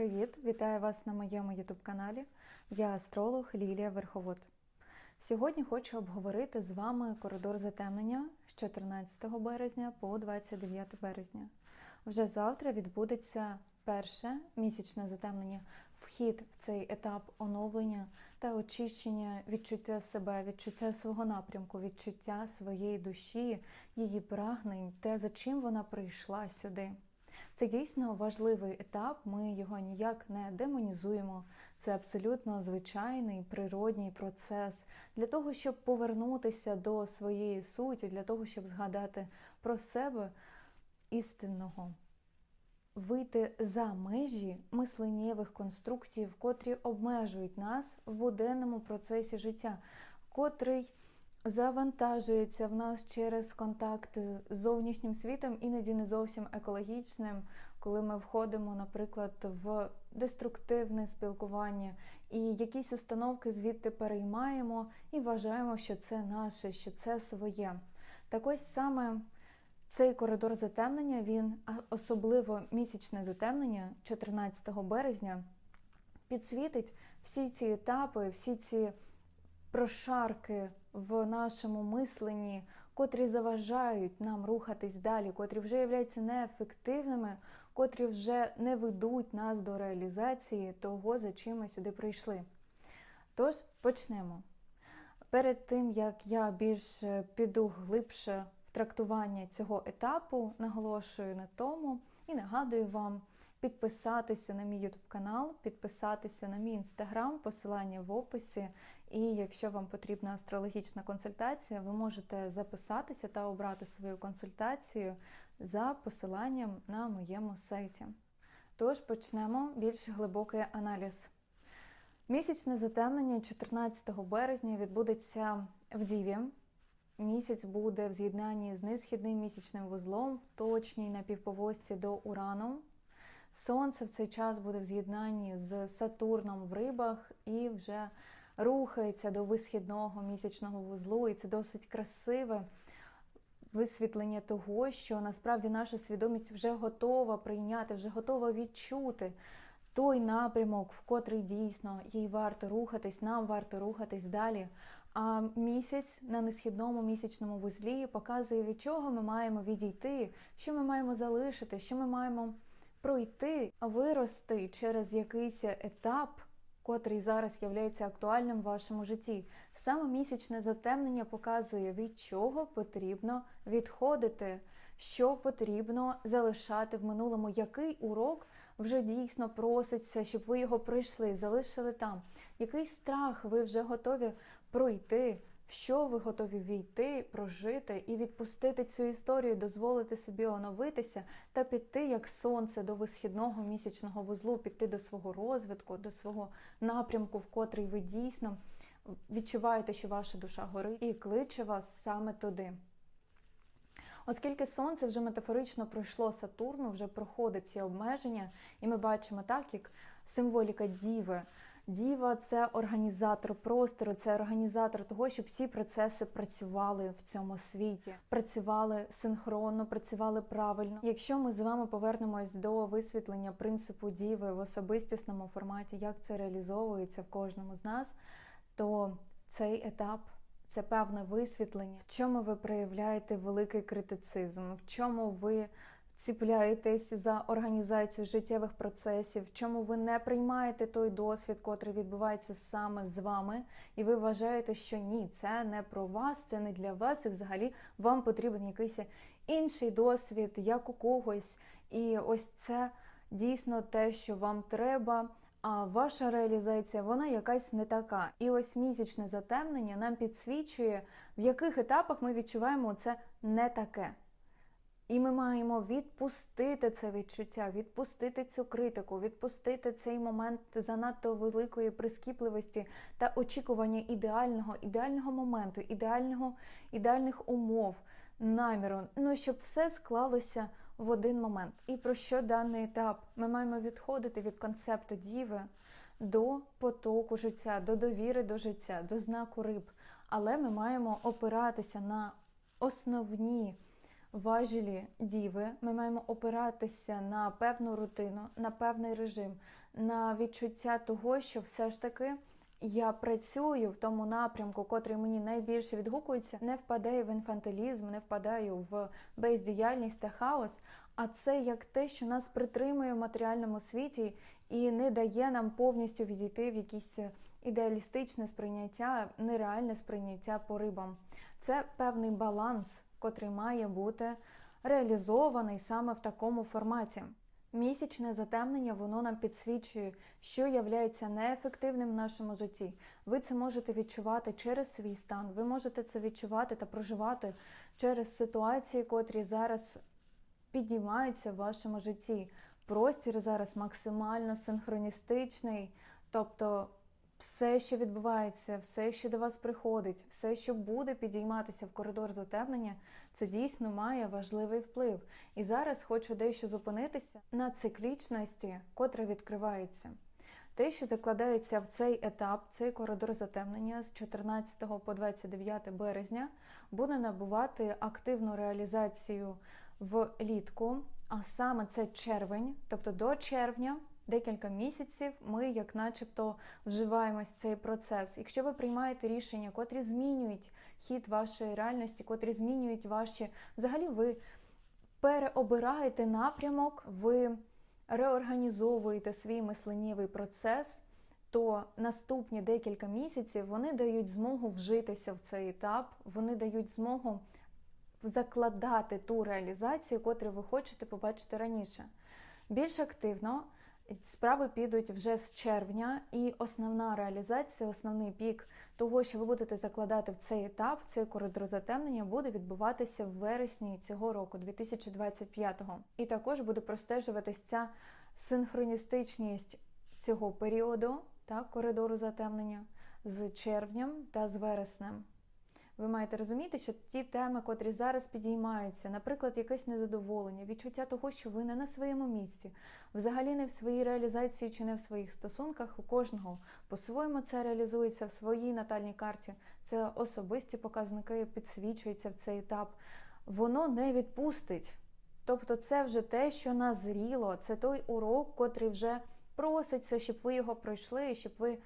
привіт! Вітаю вас на моєму youtube каналі. Я астролог Лілія Верховод. Сьогодні хочу обговорити з вами коридор затемнення з 14 березня по 29 березня. Вже завтра відбудеться перше місячне затемнення, вхід в цей етап оновлення та очищення відчуття себе, відчуття свого напрямку, відчуття своєї душі, її прагнень, те, за чим вона прийшла сюди. Це дійсно важливий етап, ми його ніяк не демонізуємо. Це абсолютно звичайний природній процес для того, щоб повернутися до своєї суті, для того, щоб згадати про себе істинного, вийти за межі мисленнєвих конструктів, котрі обмежують нас в буденному процесі життя, котрий завантажується в нас через контакт з зовнішнім світом, іноді не зовсім екологічним, коли ми входимо, наприклад, в деструктивне спілкування і якісь установки звідти переймаємо і вважаємо, що це наше, що це своє. Так ось саме цей коридор затемнення, він особливо місячне затемнення 14 березня, підсвітить всі ці етапи, всі ці прошарки в нашому мисленні, котрі заважають нам рухатись далі, котрі вже являються неефективними, котрі вже не ведуть нас до реалізації того, за чим ми сюди прийшли. Тож почнемо. Перед тим, як я більш піду глибше в трактування цього етапу, наголошую на тому і нагадую вам підписатися на мій YouTube канал, підписатися на мій інстаграм, посилання в описі. І якщо вам потрібна астрологічна консультація, ви можете записатися та обрати свою консультацію за посиланням на моєму сайті. Тож почнемо більш глибокий аналіз. Місячне затемнення 14 березня відбудеться в Діві. Місяць буде в з'єднанні з несхідним місячним вузлом в точній напівповозці до Урану. Сонце в цей час буде в з'єднанні з Сатурном в рибах і вже рухається до висхідного місячного вузлу, і це досить красиве висвітлення того, що насправді наша свідомість вже готова прийняти, вже готова відчути той напрямок, в котрий дійсно їй варто рухатись, нам варто рухатись далі. А місяць на несхідному місячному вузлі показує, від чого ми маємо відійти, що ми маємо залишити, що ми маємо пройти, вирости через якийсь етап, котрий зараз є актуальним в вашому житті. Саме місячне затемнення показує, від чого потрібно відходити, що потрібно залишати в минулому, який урок вже дійсно проситься, щоб ви його пройшли, залишили там. Який страх ви вже готові пройти, в що ви готові війти, прожити і відпустити цю історію, дозволити собі оновитися та піти як сонце до висхідного місячного вузлу, піти до свого розвитку, до свого напрямку, в котрий ви дійсно відчуваєте, що ваша душа горить і кличе вас саме туди. Оскільки сонце вже метафорично пройшло Сатурну, вже проходить ці обмеження, і ми бачимо так, як символіка Діви. Діва це організатор простору, це організатор того, щоб всі процеси працювали в цьому світі, працювали синхронно, працювали правильно. Якщо ми з вами повернемось до висвітлення принципу діви в особистісному форматі, як це реалізовується в кожному з нас, то цей етап. Це певне висвітлення, в чому ви проявляєте великий критицизм, в чому ви ціпляєтесь за організацію життєвих процесів, чому ви не приймаєте той досвід, котрий відбувається саме з вами, і ви вважаєте, що ні, це не про вас, це не для вас, і взагалі вам потрібен якийсь інший досвід, як у когось. І ось це дійсно те, що вам треба. А ваша реалізація, вона якась не така. І ось місячне затемнення нам підсвічує, в яких етапах ми відчуваємо це не таке. І ми маємо відпустити це відчуття, відпустити цю критику, відпустити цей момент занадто великої прискіпливості та очікування ідеального, ідеального моменту, ідеального, ідеальних умов, наміру. Ну щоб все склалося в один момент. І про що даний етап? Ми маємо відходити від концепту діви до потоку життя, до довіри до життя, до знаку риб. Але ми маємо опиратися на основні важелі діви. Ми маємо опиратися на певну рутину, на певний режим, на відчуття того, що все ж таки я працюю в тому напрямку, котрий мені найбільше відгукується, не впадаю в інфантилізм, не впадаю в бездіяльність та хаос. А це як те, що нас притримує в матеріальному світі і не дає нам повністю відійти в якісь ідеалістичне сприйняття, нереальне сприйняття по рибам. Це певний баланс, котрий має бути реалізований саме в такому форматі. Місячне затемнення воно нам підсвічує, що являється неефективним в нашому житті. Ви це можете відчувати через свій стан, ви можете це відчувати та проживати через ситуації, котрі зараз підіймаються в вашому житті. Простір зараз максимально синхроністичний, тобто все, що відбувається, все, що до вас приходить, все, що буде підійматися в коридор затемнення, це дійсно має важливий вплив. І зараз хочу дещо зупинитися на циклічності, котра відкривається. Те, що закладається в цей етап, цей коридор затемнення з 14 по 29 березня, буде набувати активну реалізацію влітку, а саме це червень, тобто до червня. Декілька місяців ми, як начебто, вживаємось в цей процес. Якщо ви приймаєте рішення, котрі змінюють хід вашої реальності, котрі змінюють ваші, взагалі, ви переобираєте напрямок, ви реорганізовуєте свій мисленнєвий процес, то наступні декілька місяців вони дають змогу вжитися в цей етап, вони дають змогу закладати ту реалізацію, котру ви хочете побачити раніше. Більш активно. Справи підуть вже з червня, і основна реалізація, основний пік того, що ви будете закладати в цей етап, цей коридор затемнення, буде відбуватися в вересні цього року, 2025-го. І також буде простежуватися ця синхроністичність цього періоду, так, коридору затемнення з червнем та з вереснем. Ви маєте розуміти, що ті теми, котрі зараз підіймаються, наприклад, якесь незадоволення, відчуття того, що ви не на своєму місці, взагалі не в своїй реалізації чи не в своїх стосунках, у кожного по-своєму це реалізується в своїй натальній карті. Це особисті показники підсвічуються в цей етап. Воно не відпустить. Тобто, це вже те, що назріло, це той урок, котрий вже проситься, щоб ви його пройшли, щоб ви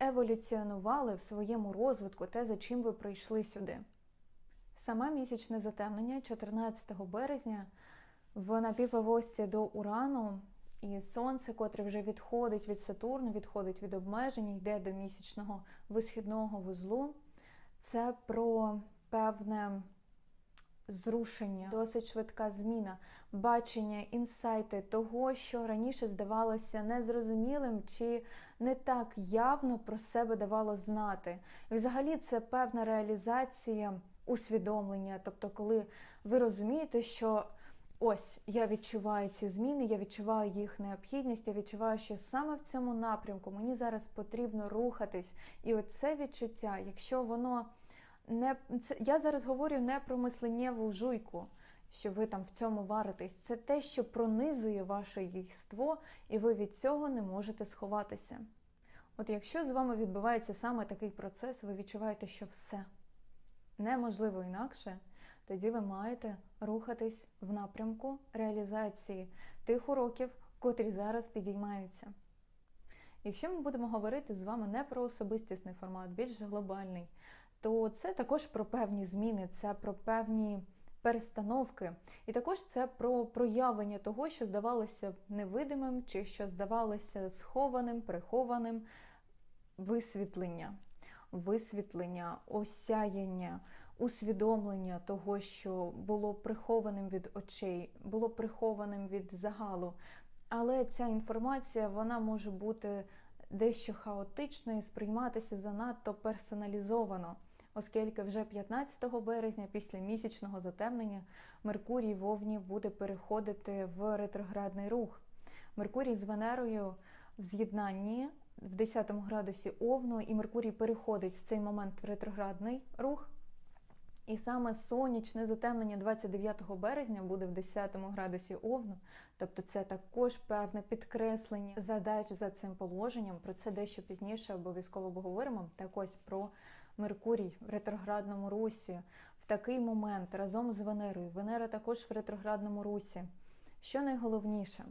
еволюціонували в своєму розвитку те, за чим ви прийшли сюди. Саме місячне затемнення 14 березня в напівповості до Урану і Сонце, котре вже відходить від Сатурну, відходить від обмежень, йде до місячного висхідного вузлу. Це про певне зрушення, досить швидка зміна, бачення, інсайти того, що раніше здавалося незрозумілим чи не так явно про себе давало знати. І взагалі це певна реалізація усвідомлення, тобто, коли ви розумієте, що ось я відчуваю ці зміни, я відчуваю їх необхідність, я відчуваю, що саме в цьому напрямку мені зараз потрібно рухатись. І оце відчуття, якщо воно не це я зараз говорю не про мисленнєву жуйку, що ви там в цьому варитесь. Це те, що пронизує ваше єство, і ви від цього не можете сховатися. От якщо з вами відбувається саме такий процес, ви відчуваєте, що все неможливо інакше, тоді ви маєте рухатись в напрямку реалізації тих уроків, котрі зараз підіймаються. Якщо ми будемо говорити з вами не про особистісний формат, більш глобальний, то це також про певні зміни, це про певні перестановки. І також це про проявлення того, що здавалося невидимим, чи що здавалося схованим, прихованим, висвітлення, висвітлення, осяяння, усвідомлення того, що було прихованим від очей, було прихованим від загалу. Але ця інформація вона може бути дещо хаотичною, сприйматися занадто персоналізовано оскільки вже 15 березня, після місячного затемнення, Меркурій вовні буде переходити в ретроградний рух. Меркурій з Венерою в з'єднанні в 10 градусі Овну, і Меркурій переходить в цей момент в ретроградний рух. І саме сонячне затемнення 29 березня буде в 10 градусі Овну, тобто це також певне підкреслення задач за цим положенням. Про це дещо пізніше обов'язково поговоримо. Так ось про Меркурій в ретроградному русі. в такий момент разом з Венерою. Венера також в ретроградному русі. Що найголовніше?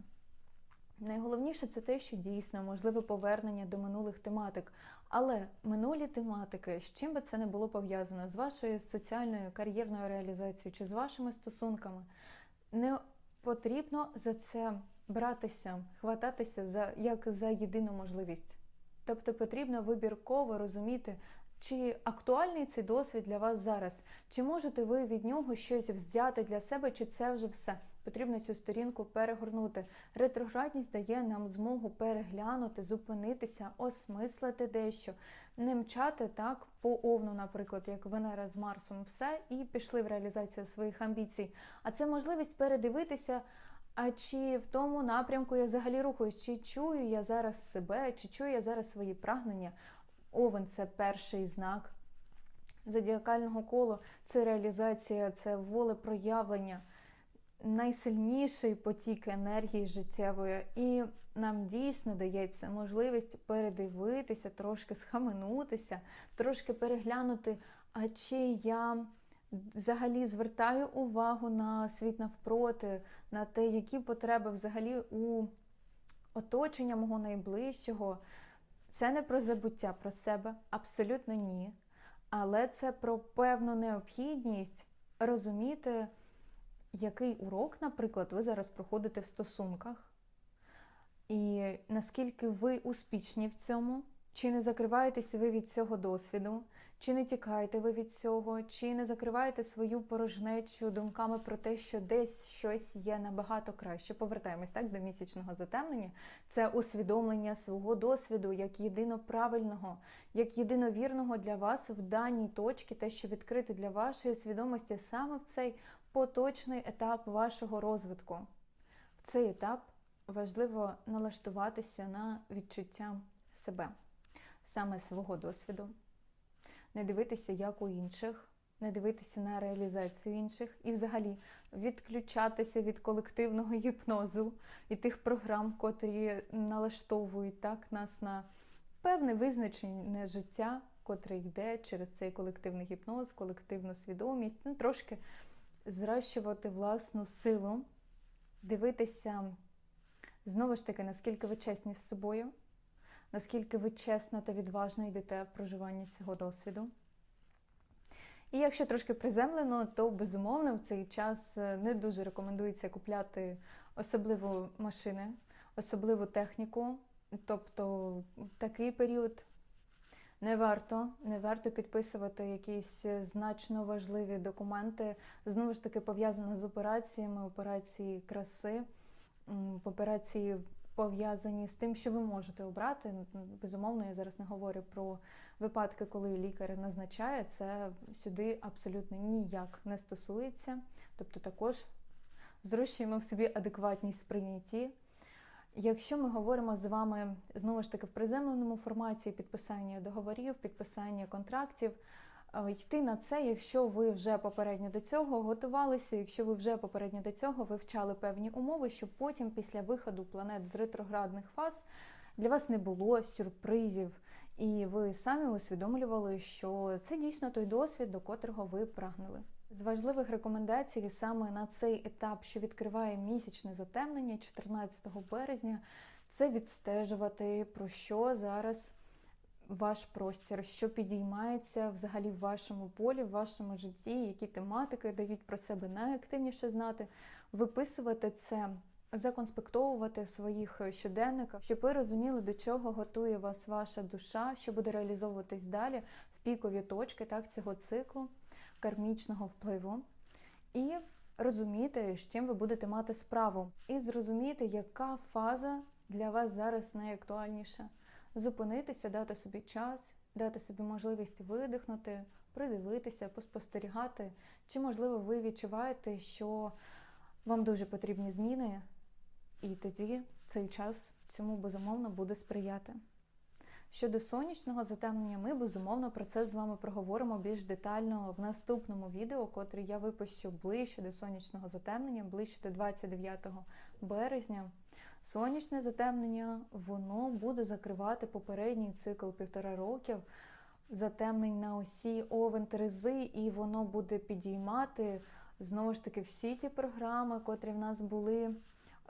Найголовніше це те, що дійсно можливе повернення до минулих тематик. Але минулі тематики, з чим би це не було пов'язано, з вашою соціальною кар'єрною реалізацією чи з вашими стосунками, не потрібно за це братися, хвататися за як за єдину можливість. Тобто потрібно вибірково розуміти, чи актуальний цей досвід для вас зараз, чи можете ви від нього щось взяти для себе, чи це вже все. Потрібно цю сторінку перегорнути. Ретроградність дає нам змогу переглянути, зупинитися, осмислити дещо, не мчати так по наприклад, як Венера з Марсом, все, і пішли в реалізацію своїх амбіцій. А це можливість передивитися. А чи в тому напрямку я взагалі рухаюсь, чи чую я зараз себе, чи чую я зараз свої прагнення? Овен це перший знак зодіакального колу, це реалізація, це волепроявлення, найсильніший потік енергії життєвої. І нам дійсно дається можливість передивитися, трошки схаменутися, трошки переглянути, а чи я взагалі звертаю увагу на світ навпроти, на те, які потреби взагалі у оточення мого найближчого. Це не про забуття про себе, абсолютно ні. Але це про певну необхідність розуміти, який урок, наприклад, ви зараз проходите в стосунках, і наскільки ви успішні в цьому, чи не закриваєтесь ви від цього досвіду, чи не тікаєте ви від цього, чи не закриваєте свою порожнечу думками про те, що десь щось є набагато краще. Повертаємось так до місячного затемнення. Це усвідомлення свого досвіду як єдино правильного, як єдиновірного для вас в даній точці, те, що відкрите для вашої свідомості саме в цей поточний етап вашого розвитку. В цей етап важливо налаштуватися на відчуття себе, саме свого досвіду не дивитися, як у інших, не дивитися на реалізацію інших і взагалі відключатися від колективного гіпнозу і тих програм, котрі налаштовують так нас на певне визначене життя, котре йде через цей колективний гіпноз, колективну свідомість, ну трошки зращувати власну силу, дивитися знову ж таки, наскільки ви чесні з собою наскільки ви чесно та відважно йдете в проживання цього досвіду. І якщо трошки приземлено, то безумовно в цей час е, не дуже рекомендується купляти особливу машини, особливу техніку. Тобто в такий період не варто не варто підписувати якісь значно важливі документи, знову ж таки пов'язано з операціями, операції краси, операції пов'язані з тим, що ви можете обрати. Безумовно, я зараз не говорю про випадки, коли лікар назначає, це сюди абсолютно ніяк не стосується. Тобто також зрощуємо в собі адекватність сприйнятті. Якщо ми говоримо з вами знову ж таки в приземленому форматі підписання договорів, підписання контрактів, йти на це, якщо ви вже попередньо до цього готувалися, якщо ви вже попередньо до цього вивчали певні умови, щоб потім, після виходу планет з ретроградних фаз, для вас не було сюрпризів, і ви самі усвідомлювали, що це дійсно той досвід, до котрого ви прагнули. З важливих рекомендацій саме на цей етап, що відкриває місячне затемнення 14 березня, це відстежувати, про що зараз ваш простір, що підіймається взагалі в вашому полі, в вашому житті, які тематики дають про себе найактивніше знати, виписувати це. Законспектовувати в своїх щоденниках, щоб ви розуміли, до чого готує вас ваша душа, що буде реалізовуватись далі в пікові точки так, цього циклу кармічного впливу, і розуміти, з чим ви будете мати справу, і зрозуміти, яка фаза для вас зараз найактуальніша зупинитися, дати собі час, дати собі можливість видихнути, придивитися, поспостерігати, чи, можливо, ви відчуваєте, що вам дуже потрібні зміни, і тоді цей час цьому безумовно буде сприяти. Щодо сонячного затемнення, ми безумовно про це з вами проговоримо більш детально в наступному відео, котре я випущу ближче до сонячного затемнення, ближче до 29 березня. Сонячне затемнення воно буде закривати попередній цикл півтора років, затемнень на осі Овен Терези, і воно буде підіймати знову ж таки всі ті програми, котрі в нас були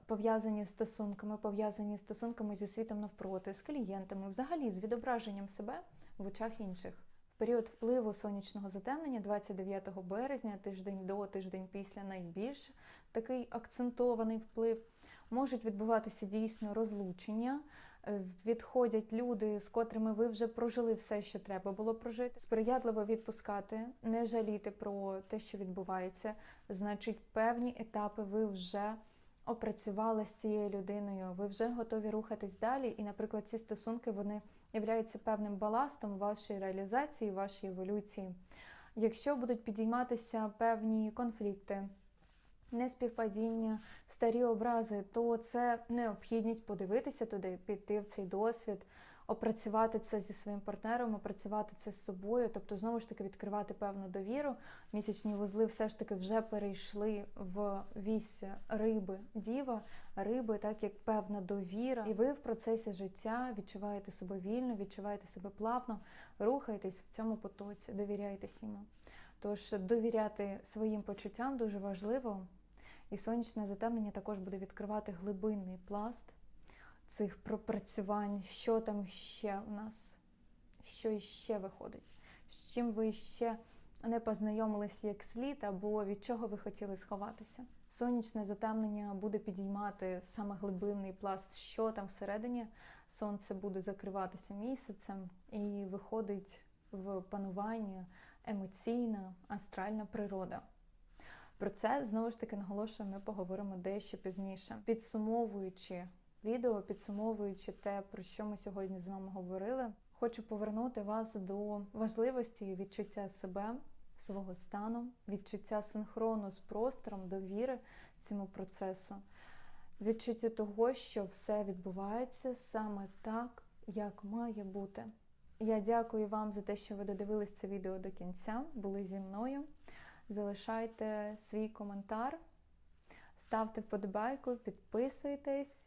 пов'язані з стосунками, пов'язані з стосунками зі світом навпроти, з клієнтами, взагалі з відображенням себе в очах інших. Період впливу сонячного затемнення 29 березня, тиждень до, тиждень після найбільш такий акцентований вплив, можуть відбуватися дійсно розлучення. Е, Відходять люди, з котрими ви вже прожили все, що треба було прожити. Сприятливо відпускати, не жаліти про те, що відбувається. Значить, певні етапи ви вже опрацювали з цією людиною, ви вже готові рухатись далі. І, наприклад, ці стосунки вони являються певним баластом вашої реалізації, вашої еволюції. Якщо будуть підійматися певні конфлікти, неспівпадіння, старі образи, то це необхідність подивитися туди, піти в цей досвід, опрацювати це зі своїм партнером, опрацювати це з собою, тобто знову ж таки відкривати певну довіру. Місячні вузли все ж таки вже перейшли в вісь риби діва, риби, так як певна довіра, і ви в процесі життя відчуваєте себе вільно, відчуваєте себе плавно, рухаєтесь в цьому потоці, довіряєтесь йому. Тож довіряти своїм почуттям дуже важливо, і сонячне затемнення також буде відкривати глибинний пласт цих пропрацювань, що там ще у нас, що іще виходить, з чим ви ще не познайомилися як слід, або від чого ви хотіли сховатися. Сонячне затемнення буде підіймати саме глибинний пласт, що там всередині. Сонце буде закриватися місяцем і виходить в панування емоційна, астральна природа. Про це знову ж таки наголошую, ми поговоримо дещо пізніше. Підсумовуючи відео, підсумовуючи те, про що ми сьогодні з вами говорили, хочу повернути вас до важливості відчуття себе, свого стану, відчуття синхрону з простором, довіри цьому процесу, відчуття того, що все відбувається саме так, як має бути. Я дякую вам за те, що ви додивились це відео до кінця, були зі мною. Залишайте свій коментар, ставте вподобайку, підписуйтесь